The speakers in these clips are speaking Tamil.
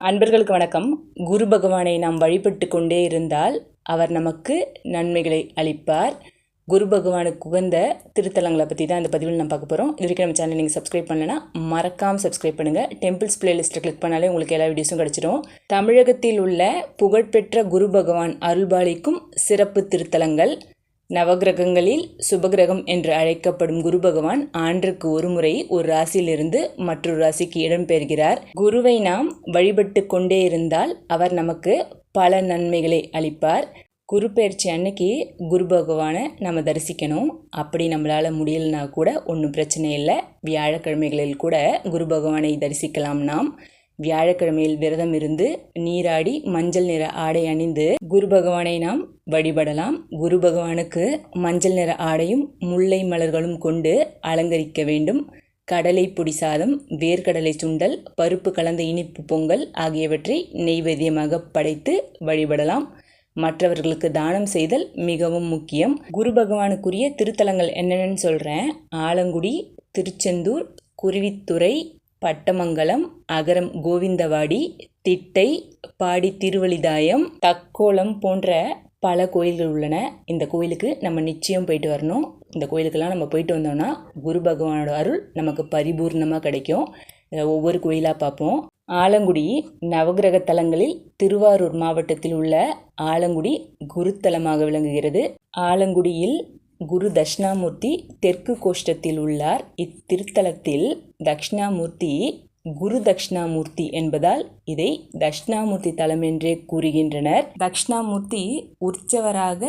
அன்பர்களுக்கு வணக்கம். குரு பகவானை நாம் வழிபட்டு கொண்டே இருந்தால் அவர் நமக்கு நன்மைகளை அளிப்பார். குரு பகவானுக்கு உகந்த திருத்தலங்களை பற்றி தான் இந்த பதிவில் நம்ம பார்க்க போகிறோம் இது வரைக்கும் நம்ம சேனல் நீங்கள் சப்ஸ்கிரைப் பண்ணலைன்னா மறக்காமல் சப்ஸ்கிரைப் பண்ணுங்கள் டெம்பிள்ஸ் பிளேலிஸ்ட்டை கிளிக் பண்ணாலே உங்களுக்கு எல்லா வீடியோஸும் கிடச்சிடும் தமிழகத்தில் உள்ள புகழ்பெற்ற குரு பகவான் அருள்பாலிக்கும் சிறப்பு திருத்தலங்கள். நவகிரகங்களில் சுபகிரகம் என்று அழைக்கப்படும் குரு பகவான் ஆண்டுக்கு ஒரு முறை ஒரு ராசியிலிருந்து மற்றொரு ராசிக்கு இடம்பெறுகிறார் குருவை நாம் வழிபட்டு கொண்டே இருந்தால் அவர் நமக்கு பல நன்மைகளை அளிப்பார். குரு பயிற்சி அன்னைக்கு குரு பகவானை நம்ம தரிசிக்கணும். அப்படி நம்மளால் முடியலனா கூட ஒன்றும் பிரச்சனை இல்லை. வியாழக்கிழமைகளில் கூட குரு பகவானை தரிசிக்கலாம் நாம். வியாழக்கிழமையில் விரதம் இருந்து நீராடி மஞ்சள் நிற ஆடை அணிந்து குரு பகவானை நாம் வழிபடலாம். குரு பகவானுக்கு மஞ்சள் நிற ஆடையும் முல்லை மலர்களும் கொண்டு அலங்கரிக்க வேண்டும். கடலை பொடி சாதம் வேர்க்கடலை சுண்டல் பருப்பு கலந்த இனிப்பு பொங்கல் ஆகியவற்றை நெய்வேத்தியமாக படைத்து வழிபடலாம். மற்றவர்களுக்கு தானம் செய்தல் மிகவும் முக்கியம். குரு பகவானுக்குரிய திருத்தலங்கள் என்னென்னு சொல்கிறேன் ஆலங்குடி திருச்செந்தூர் குருவித்துறை பட்டமங்கலம் அகரம் கோவிந்தவாடி திட்டை பாடி திருவழிதாயம் தக்கோலம் போன்ற பல கோயில்கள் உள்ளன. இந்த கோயிலுக்கு நம்ம நிச்சயம் போயிட்டு வரணும். இந்த கோயிலுக்கெல்லாம் நம்ம போயிட்டு வந்தோம்னா குரு பகவானோட அருள் நமக்கு பரிபூர்ணமாக கிடைக்கும். ஒவ்வொரு கோயிலாக பார்ப்போம். ஆலங்குடி நவகிரக தலங்களில் திருவாரூர் மாவட்டத்தில் உள்ள ஆலங்குடி குருத்தலமாக விளங்குகிறது. ஆலங்குடியில் குரு தட்சிணாமூர்த்தி தெற்கு கோஷ்டத்தில் உள்ளார். இத்திருத்தலத்தில் தட்சிணாமூர்த்தி குரு தட்சிணாமூர்த்தி என்பதால் இதை தட்சிணாமூர்த்தி தலம் என்றே கூறுகின்றனர். தட்சிணாமூர்த்தி உற்சவராக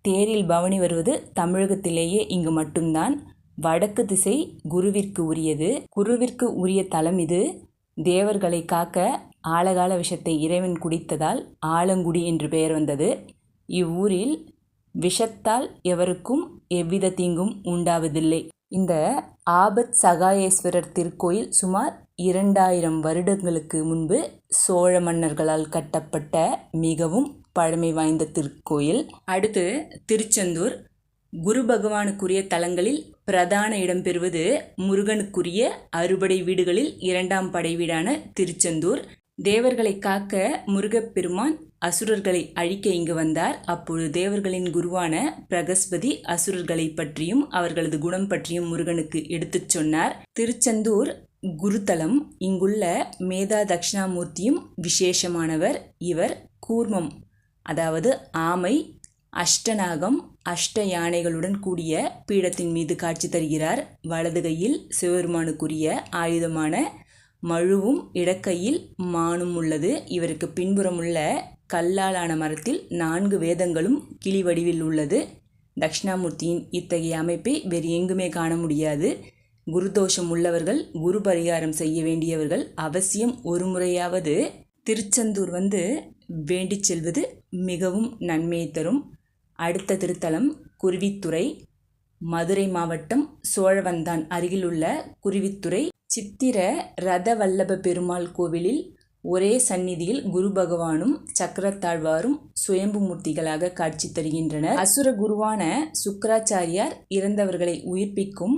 தேரில் பவனி வருவது தமிழகத்திலேயே இங்கு மட்டும்தான். வடக்கு திசை குருவிற்கு உரியது. குருவிற்கு உரிய தலம் இது. தேவர்களை காக்க ஆழகால விஷத்தை இறைவன் குடித்ததால் ஆலங்குடி என்று பெயர் வந்தது. இவ்வூரில் விஷத்தால் எவருக்கும் எவ்வித தீங்கும் உண்டாவதில்லை. இந்த ஆபத் சகாயேஸ்வரர் திருக்கோயில் சுமார் இரண்டாயிரம் வருடங்களுக்கு முன்பு சோழ மன்னர்களால் கட்டப்பட்ட மிகவும் பழமை வாய்ந்த திருக்கோயில். அடுத்து திருச்செந்தூர். குரு பகவானுக்குரிய தலங்களில் பிரதான இடம் பெறுவது முருகனுக்குரிய அறுபடை வீடுகளில் இரண்டாம் படை வீடான திருச்செந்தூர். தேவர்களை காக்க முருகப்பெருமான் அசுரர்களை அழிக்க இங்கு வந்தார். அப்பொழுது தேவர்களின் குருவான பிரகஸ்பதி அசுரர்களை பற்றியும் அவர்களது குணம் பற்றியும் முருகனுக்கு எடுத்துச் சொன்னார். திருச்செந்தூர் குருத்தலம் இங்குள்ள மேதா தட்சிணாமூர்த்தியும் விசேஷமானவர். இவர் கூர்மம் அதாவது ஆமை அஷ்டநாகம் அஷ்ட யானைகளுடன் கூடிய பீடத்தின் மீது காட்சி தருகிறார். வலது கையில் சிவபெருமானுக்குரிய ஆயுதமான மழுவும் இடக்கையில் மானும் உள்ளது. இவருக்கு பின்புறமுள்ள கல்லாலான மரத்தில் நான்கு வேதங்களும் கிளி வடிவில் உள்ளது. தக்ஷணாமூர்த்தியின் இத்தகைய அமைப்பை வேறு எங்குமே காண முடியாது. குருதோஷம் உள்ளவர்கள் குரு பரிகாரம் செய்ய வேண்டியவர்கள் அவசியம் ஒரு முறையாவது. திருச்செந்தூர் வந்து வேண்டிச் செல்வது மிகவும் நன்மையை தரும். அடுத்த திருத்தலம் குருவித்துறை மதுரை மாவட்டம் சோழவந்தான் அருகிலுள்ள குருவித்துறை. சித்திர ரத வல்லப பெருமாள் கோவிலில் ஒரே சந்நிதியில் குரு பகவானும் சக்கரத்தாழ்வாரும் சுயம்பு மூர்த்திகளாக காட்சி தருகின்றனர். அசுர குருவான சுக்கராச்சாரியார் இறந்தவர்களை உயிர்ப்பிக்கும்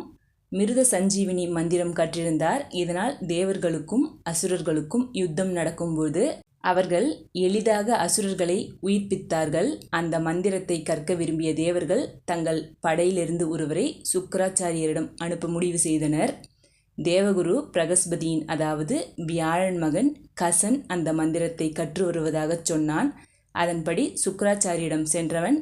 மிருத சஞ்சீவினி மந்திரம் கற்றிருந்தார். இதனால் தேவர்களுக்கும் அசுரர்களுக்கும் யுத்தம் நடக்கும்போது அவர்கள் எளிதாக அசுரர்களை உயிர்ப்பித்தார்கள். அந்த மந்திரத்தை கற்க விரும்பிய தேவர்கள் தங்கள் படையிலிருந்து ஒருவரை சுக்கராச்சாரியரிடம் அனுப்ப முடிவு செய்தனர். தேவகுரு பிரகஸ்பதியின் அதாவது வியாழன் மகன் கசன் அந்த மந்திரத்தை கற்று வருவதாக சொன்னான். அதன்படி சுக்கராச்சாரியிடம் சென்றவன்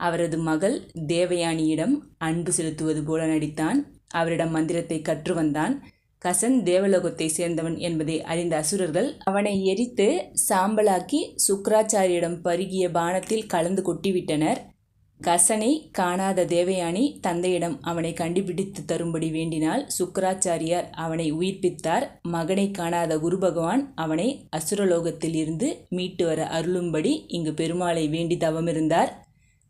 அவரது மகள் தேவயானியிடம் அன்பு செலுத்துவது போல நடித்தான். அவரிடம் மந்திரத்தை கற்று வந்தான். கசன் தேவலோகத்தை சேர்ந்தவன் என்பதை அறிந்த அசுரர்கள் அவனை எரித்து சாம்பலாக்கி சுக்கராச்சாரியிடம் பருகிய பானத்தில் கலந்து கொட்டிவிட்டனர். கசனை காணாத தேவயானி தந்தையிடம் அவனை கண்டுபிடித்து தரும்படி வேண்டினால் சுக்கராச்சாரியார் அவனை உயிர்ப்பித்தார். மகனை காணாத குரு பகவான் அவனை அசுரலோகத்தில் இருந்து மீட்டு வர அருளும்படி இங்கு பெருமாளை வேண்டி தவமிருந்தார்.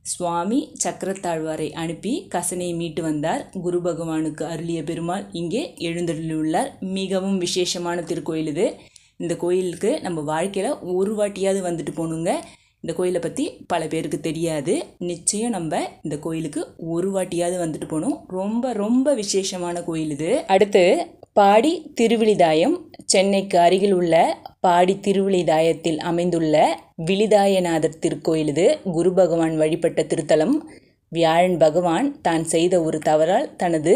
சுவாமி சக்கரத்தாழ்வாரை அனுப்பி கசனை மீட்டு வந்தார். குரு பகவானுக்கு அருளிய பெருமாள் இங்கே எழுந்தருளியுள்ளார். மிகவும் விசேஷமான திருக்கோயில் இது. இந்த கோயிலுக்கு நம்ம வாழ்க்கையில் ஒரு வாட்டியாவது வந்துட்டு போகணுங்க இந்த கோயிலை பற்றி பல பேருக்கு தெரியாது. நிச்சயம் நம்ம இந்த கோயிலுக்கு ஒரு வாட்டியாவது வந்துட்டு போகணும். ரொம்ப ரொம்ப விசேஷமான கோயில் இது. அடுத்து பாடி திருவிழிதாயம். சென்னைக்கு அருகில் உள்ள பாடி திருவிழிதாயத்தில் அமைந்துள்ள விழிதாயநாதர் திருக்கோயில் இது. குரு பகவான் வழிபட்ட திருத்தலம். வியாழன் பகவான் தான் செய்த ஒரு தவறால் தனது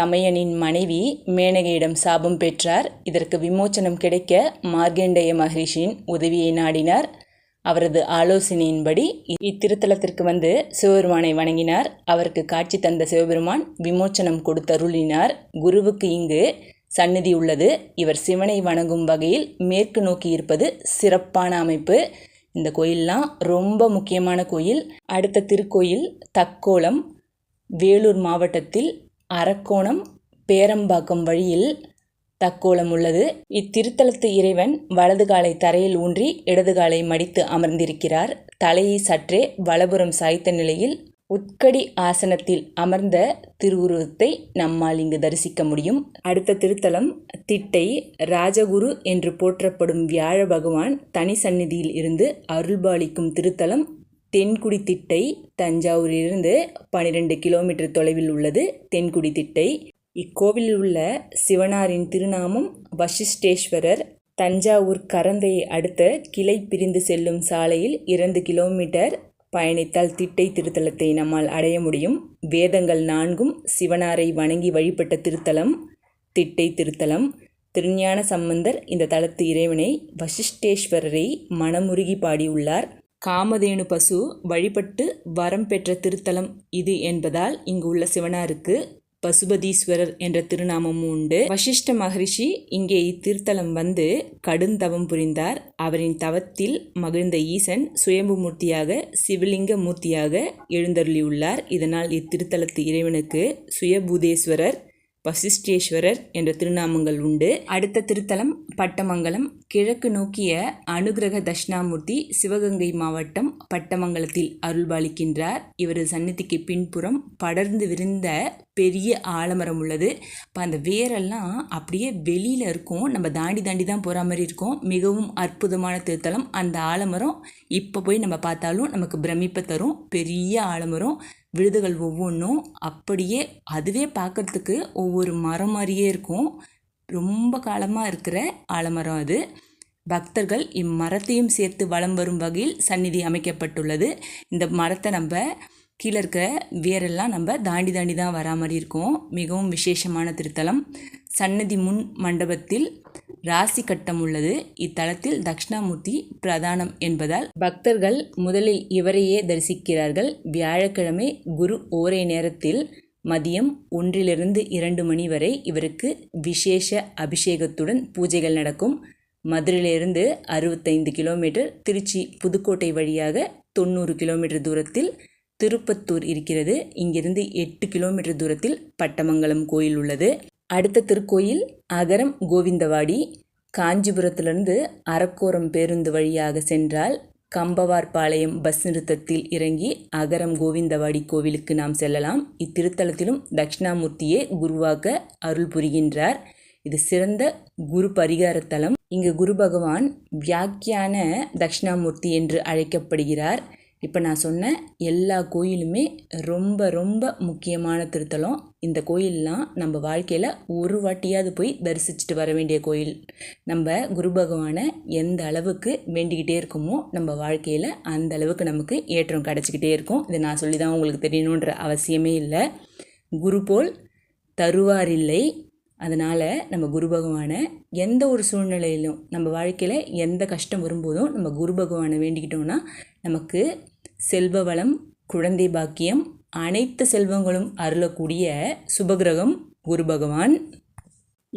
தமையனின் மனைவி மேனகையிடம் சாபம் பெற்றார். இதற்கு விமோச்சனம் கிடைக்க மார்க்கண்டேய மகரிஷியின் உதவியை நாடினார். அவரது ஆலோசனையின்படி இத்திருத்தலத்திற்கு வந்து சிவபெருமானை வணங்கினார். அவருக்கு காட்சி தந்த சிவபெருமான் விமோச்சனம் கொடுத்தருளினார். குருவுக்கு இங்கு சந்நிதி உள்ளது. இவர் சிவனை வணங்கும் வகையில் மேற்கு நோக்கி இருப்பது சிறப்பான அமைப்பு. இந்த கோயில்லாம் ரொம்ப முக்கியமான கோயில். அடுத்த திருக்கோயில் தக்கோலம் வேலூர் மாவட்டத்தில் அரக்கோணம் பேரம்பாக்கம் வழியில் தக்கோலம் உள்ளது. இத்திருத்தலத்து இறைவன் வலது காலை தரையில் ஊன்றி இடது காலை மடித்து அமர்ந்திருக்கிறார். தலையை சற்றே வலபுறம் சாய்த்த நிலையில் உட்கடி ஆசனத்தில் அமர்ந்த திருவுருவத்தை நம்மால் இங்கு தரிசிக்க முடியும். அடுத்த திருத்தலம் திட்டை ராஜகுரு என்று போற்றப்படும் வியாழ பகவான் தனி சந்நிதியில் இருந்து அருள்பாலிக்கும் திருத்தலம் தென்குடி திட்டை தஞ்சாவூரிலிருந்து பனிரெண்டு கிலோமீட்டர் தொலைவில் உள்ளது. தென்குடி திட்டை இக்கோவிலில் உள்ள சிவனாரின் திருநாமம் வசிஷ்டேஸ்வரர் தஞ்சாவூர் கரந்தையை அடுத்த கிளை பிரிந்து செல்லும் சாலையில் இரண்டு கிலோமீட்டர் பயணித்தால் திட்டை திருத்தலத்தை நம்மால் அடைய முடியும். வேதங்கள் நான்கும் சிவனாரை வணங்கி வழிபட்ட திருத்தலம் திட்டை திருத்தலம். திருஞான சம்பந்தர் இந்த தலத்து இறைவனை வசிஷ்டேஸ்வரரை மனமுருகி பாடியுள்ளார். காமதேனு பசு வழிபட்டு வரம் பெற்ற திருத்தலம் இது என்பதால் இங்கு உள்ள சிவனாருக்கு பசுபதீஸ்வரர் என்ற திருநாமமும் உண்டு. வசிஷ்ட மகரிஷி இங்கே இத்திருத்தலம் வந்து கடுந்தவம் புரிந்தார். அவரின் தவத்தில் மகிழ்ந்த ஈசன் சுயம்பு மூர்த்தியாக சிவலிங்க மூர்த்தியாக எழுந்தருளியுள்ளார். இதனால் இத்திருத்தலத்து இறைவனுக்கு சுயபூதேஸ்வரர் வசிஷ்டேஸ்வரர் என்ற திருநாமங்கள் உண்டு. அடுத்த திருத்தலம் பட்டமங்கலம் கிழக்கு நோக்கிய அனுகிரக தட்சிணாமூர்த்தி சிவகங்கை மாவட்டம் பட்டமங்கலத்தில் அருள்பாலிக்கின்றார். இவரது சந்நிதிக்கு பின்புறம் படர்ந்து விரிந்த பெரிய ஆலமரம் உள்ளது. இப்போ அந்த வேரெல்லாம் அப்படியே வெளியில் இருக்கும். நம்ம தாண்டி தாண்டி தான் போகிற மாதிரி இருக்கும். மிகவும் அற்புதமான திருத்தலம். அந்த ஆலமரம் இப்போ போய் நம்ம பார்த்தாலும் நமக்கு பிரமிப்பை தரும். பெரிய ஆலமரம். விழுதுகள் ஒவ்வொன்றும் அப்படியே அதுவே பார்க்குறதுக்கு ஒவ்வொரு மரம் மாதிரியே இருக்கும். ரொம்ப காலமாக இருக்கிற ஆலமரம் அது. பக்தர்கள் இம்மரத்தையும் சேர்த்து வலம் வரும் வகையில் சந்நிதி அமைக்கப்பட்டுள்ளது. இந்த மரத்தை நம்ம கீழே இருக்க வேரெல்லாம் நம்ம தாண்டி தாண்டி தான் வரா மாதிரி இருக்கும். மிகவும் விசேஷமான திருத்தலம். சன்னதி முன் மண்டபத்தில் ராசி கட்டம் உள்ளது. இத்தலத்தில் தக்ஷணாமூர்த்தி பிரதானம் என்பதால் பக்தர்கள் முதலில் இவரையே தரிசிக்கிறார்கள். வியாழக்கிழமை குரு ஓரே நேரத்தில் மதியம் ஒன்றிலிருந்து இரண்டு மணி வரை இவருக்கு விசேஷ அபிஷேகத்துடன் பூஜைகள் நடக்கும். மதுரையிலிருந்து அறுபத்தைந்து கிலோமீட்டர் திருச்சி புதுக்கோட்டை வழியாக தொண்ணூறு கிலோமீட்டர் தூரத்தில் திருப்பத்தூர் இருக்கிறது. இங்கிருந்து எட்டு கிலோமீட்டர் தூரத்தில் பட்டமங்கலம் கோயில் உள்ளது. அடுத்த திருக்கோயில் அகரம் கோவிந்தவாடி. காஞ்சிபுரத்திலிருந்து அரக்கோரம் பேருந்து வழியாக சென்றால் கம்பவார்பாளையம் பஸ் நிறுத்தத்தில் இறங்கி அகரம் கோவிந்தவாடி கோவிலுக்கு நாம் செல்லலாம். இத்திருத்தலத்திலும் தட்சிணாமூர்த்தியே குருவாக அருள் புரிகின்றார். இது சிறந்த குரு பரிகார தலம் இங்கு குரு பகவான் வியாக்கியான தட்சிணாமூர்த்தி என்று அழைக்கப்படுகிறார். இப்போ நான் சொன்ன எல்லா கோயிலுமே ரொம்ப ரொம்ப முக்கியமான திருத்தலம். இந்த கோயிலெலாம் நம்ம வாழ்க்கையில் ஒரு வாட்டியாவது போய் தரிசிச்சுட்டு வர வேண்டிய கோயில். நம்ம குரு பகவானை எந்த அளவுக்கு வேண்டிக்கிட்டே இருக்கோமோ நம்ம வாழ்க்கையில் அந்த அளவுக்கு நமக்கு ஏற்றம் கிடச்சிக்கிட்டே இருக்கும். இதை நான் சொல்லி தான் உங்களுக்கு தெரியணுன்ற அவசியமே இல்லை. குரு போல் தருவார் இல்லை அதனால் நம்ம குரு பகவானை எந்த ஒரு சூழ்நிலையிலும் நம்ம வாழ்க்கையில் எந்த கஷ்டம் வரும்போதும் நம்ம குரு பகவானை வேண்டிக்கிட்டோன்னா நமக்கு செல்வ வளம் குழந்தை பாக்கியம் அனைத்து செல்வங்களும் அருளக்கூடிய சுபகிரகம் குரு பகவான்.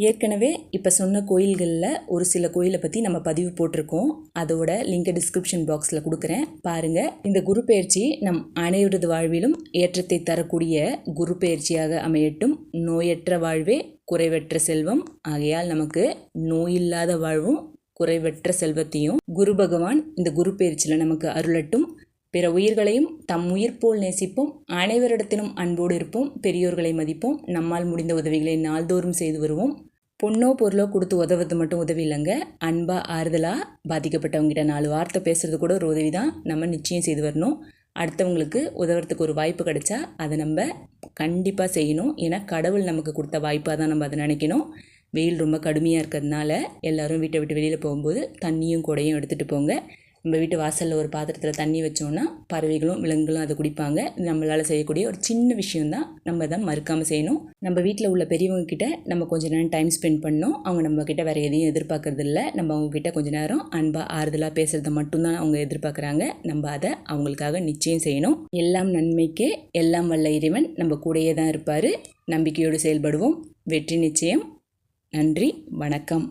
ஏற்கனவே இப்போ சொன்ன கோயில்களில் ஒரு சில கோயிலை பற்றி நம்ம பதிவு போட்டிருக்கோம். அதோட லிங்கை டிஸ்கிரிப்ஷன் பாக்ஸில் கொடுக்குறேன். பாருங்கள் இந்த குரு பயிற்சி நம் அனைவரது வாழ்விலும் ஏற்றத்தை தரக்கூடிய குரு பயிற்சியாக அமையட்டும். நோயற்ற வாழ்வே குறைவற்ற செல்வம். ஆகையால் நமக்கு நோயில்லாத வாழ்வும் குறைவற்ற செல்வத்தையும் குரு பகவான் இந்த குரு பயிற்சியில் நமக்கு அருளட்டும். பிற உயிர்களையும் தம் உயிர் போல் நேசிப்போம். அனைவரிடத்திலும் அன்போடு இருப்போம். பெரியோர்களை மதிப்போம். நம்மால் முடிந்த உதவிகளை நாள்தோறும் செய்து வருவோம். பொண்ணோ பொருளோ கொடுத்து உதவுறது மட்டும் உதவி இல்லைங்க. அன்பாக ஆறுதலாக பாதிக்கப்பட்டவங்ககிட்ட நாலு வார்த்தை பேசுகிறது கூட ஒரு உதவி தான் நம்ம நிச்சயம் செய்து வரணும். அடுத்தவங்களுக்கு உதவுறதுக்கு ஒரு வாய்ப்பு கிடைச்சா அதை நம்ம கண்டிப்பாக செய்யணும். ஏன்னா கடவுள் நமக்கு கொடுத்த வாய்ப்பாக தான் நம்ம அதை நினைக்கணும். வெயில் ரொம்ப கடுமையாக இருக்கிறதுனால எல்லோரும் வீட்டை விட்டு வெளியில் போகும்போது தண்ணியும் கூடையும் எடுத்துகிட்டு போங்க. நம்ம வீட்டு வாசலில் ஒரு பாத்திரத்தில் தண்ணி வச்சோன்னா பறவைகளும் விலங்குகளும் அதை குடிப்பாங்க. நம்மளால் செய்யக்கூடிய ஒரு சின்ன விஷயம்தான். நம்ம தான் மறுக்காமல் செய்யணும். நம்ம வீட்டில் உள்ள பெரியவங்க கிட்ட நம்ம கொஞ்ச நேரம் டைம் ஸ்பெண்ட் பண்ணோம் அவங்க நம்ம கிட்ட வேறு எதையும் எதிர்பார்க்கறது இல்லை. நம்ம அவங்க கிட்ட கொஞ்ச நேரம் அன்பாக ஆறுதலாக பேசுகிறத மட்டும்தான் அவங்க எதிர்பார்க்குறாங்க. நம்ம அதை அவங்களுக்காக நிச்சயம் செய்யணும். எல்லாம் நன்மைக்கே எல்லாம் வல்ல இறைவன் நம்ம கூடயே தான் இருப்பார். நம்பிக்கையோடு செயல்படுவோம். வெற்றி நிச்சயம். நன்றி வணக்கம்.